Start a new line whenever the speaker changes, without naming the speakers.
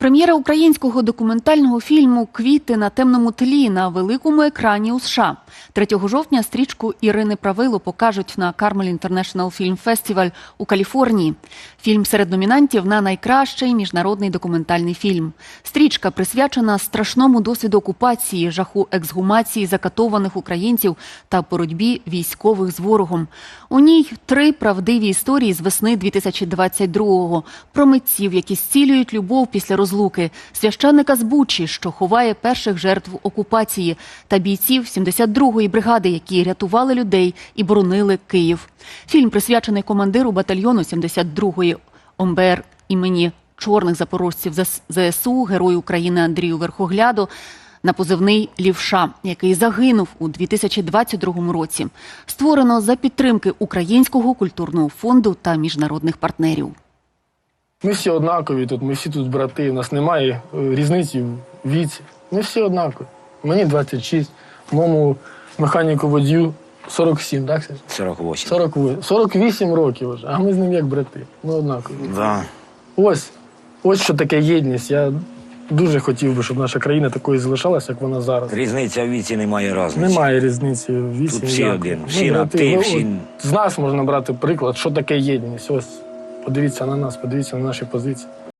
Прем'єра українського документального фільму Квіти на темному тлі на великому екрані у США. 3 жовтня стрічку Ірини Правило покажуть на Carmel International Film Festival у Каліфорнії. Фільм серед номінантів на найкращий міжнародний документальний фільм. Стрічка присвячена страшному досвіду окупації, жаху ексгумації закатованих українців та боротьбі військових з ворогом. У ній три правдиві історії з весни 2022-го про митців, які зцілюють любов після розлуки, священника з Бучі, що ховає перших жертв окупації, та бійців 72-ї бригади, які рятували людей і боронили Київ. Фільм присвячений командиру батальйону 72-ї ОМБР імені чорних запорожців ЗС- ЗСУ, герою України Андрію Верхогляду на позивний Лівша, який загинув у 2022 році. Створено за підтримки Українського культурного фонду та міжнародних партнерів.
Ми всі однакові тут, ми всі тут брати, у нас немає е, різниці в віці. Ми всі однакові. Мені 26, моєму механіку водію 47, так? Сергій?
48.
48. 48 років вже, а ми з ним як брати. Ми однакові.
Да.
Ось, ось що таке єдність. Я дуже хотів би, щоб наша країна такою залишалася, як вона зараз.
Різниця в віці немає різниці.
Немає різниці в віці.
Тут всі
ніякої.
один,
Ми
всі на
брати.
ти,
Ну,
всі-
З нас можна брати приклад, що таке єдність. Ось подивіться на нас, подивіться на наші позиції.